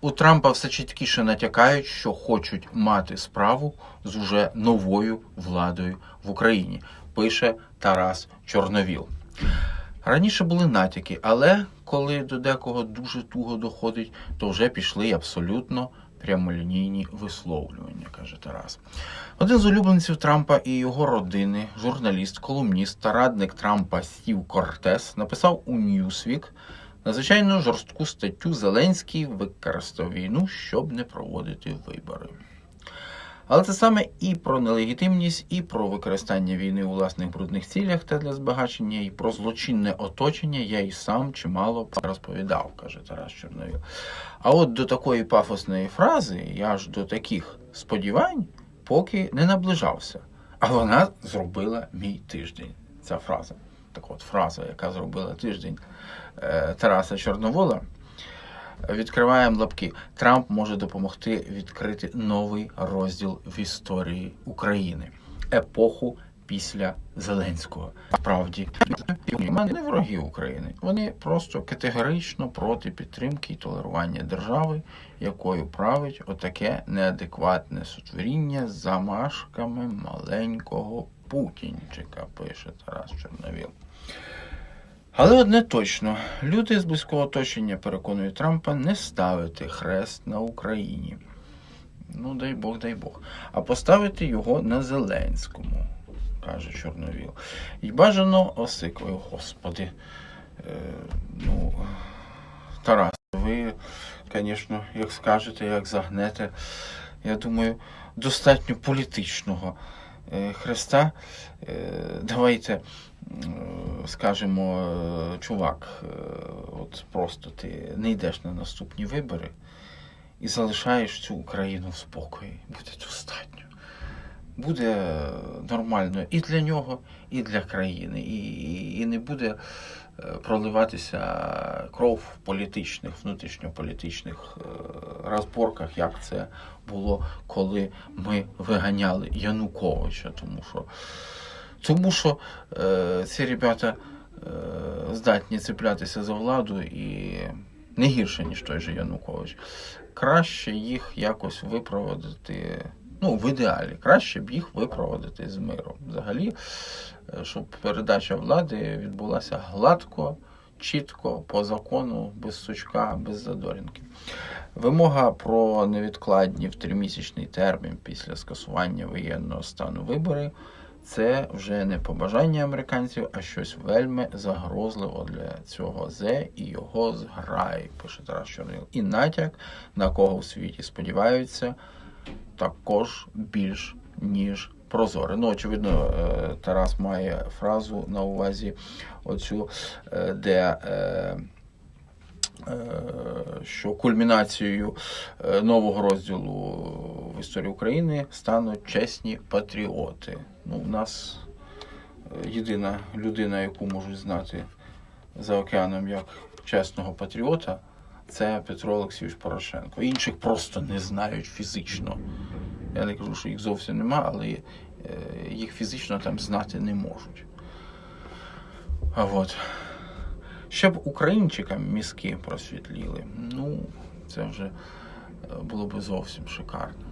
У Трампа все чіткіше натякають, що хочуть мати справу з уже новою владою в Україні, пише Тарас Чорновіл. Раніше були натяки, але коли до декого дуже туго доходить, то вже пішли абсолютно прямолінійні висловлювання, каже Тарас. Один з улюбленців Трампа і його родини, журналіст, колумніст та радник Трампа Стів Кортес, написав у Newsweek надзвичайно жорстку статтю Зеленський використав війну, щоб не проводити вибори. Але це саме і про нелегітимність, і про використання війни у власних брудних цілях та для збагачення, і про злочинне оточення я і сам чимало розповідав, каже Тарас Чорновіл. А от до такої пафосної фрази я ж до таких сподівань поки не наближався. А вона зробила мій тиждень. Ця фраза. Так от фраза, яка зробила тиждень е, Тараса Чорновола. Відкриваємо лапки. Трамп може допомогти відкрити новий розділ в історії України, епоху після Зеленського. Справді, не вороги України. Вони просто категорично проти підтримки і толерування держави, якою править отаке неадекватне сотворіння з замашками маленького Путінчика, пише Тарас Чорновіл. Але одне точно, люди з близького оточення переконують Трампа не ставити хрест на Україні. Ну, дай Бог, дай Бог. А поставити його на Зеленському, каже Чорновіл. І бажано осикою, господи. Е, ну, Тарас, ви, звісно, як скажете, як загнете, я думаю, достатньо політичного е, хреста. Е, давайте е, скажемо, чувак, от просто ти не йдеш на наступні вибори і залишаєш цю Україну в спокої. Буде достатньо. Буде нормально і для нього, і для країни. І, і, і не буде проливатися кров в політичних, внутрішньополітичних е, розборках, як це було, коли ми виганяли Януковича. Тому що, тому що е, ці ребята е, здатні цеплятися за владу і не гірше, ніж той же Янукович. Краще їх якось випроводити. Ну, в ідеалі, краще б їх випроводити з миром. Взагалі, е, щоб передача влади відбулася гладко, чітко, по закону, без сучка, без задорінки. Вимога про невідкладні в тримісячний термін після скасування воєнного стану вибори це вже не побажання американців, а щось вельми загрозливо для цього зе і його зграї, пише Тарас Чорнил. І натяк, на кого в світі сподіваються, також більш ніж прозоре. Ну, очевидно, е, Тарас має фразу на увазі оцю, е, де. е, Що кульмінацією нового розділу в історії України стануть чесні патріоти. Ну, у нас єдина людина, яку можуть знати за океаном як чесного патріота, це Петро Олексійович Порошенко. Інших просто не знають фізично. Я не кажу, що їх зовсім нема, але е, їх фізично там знати не можуть. А от. Щоб українчикам мізки просвітліли, ну, це вже е, було б зовсім шикарно.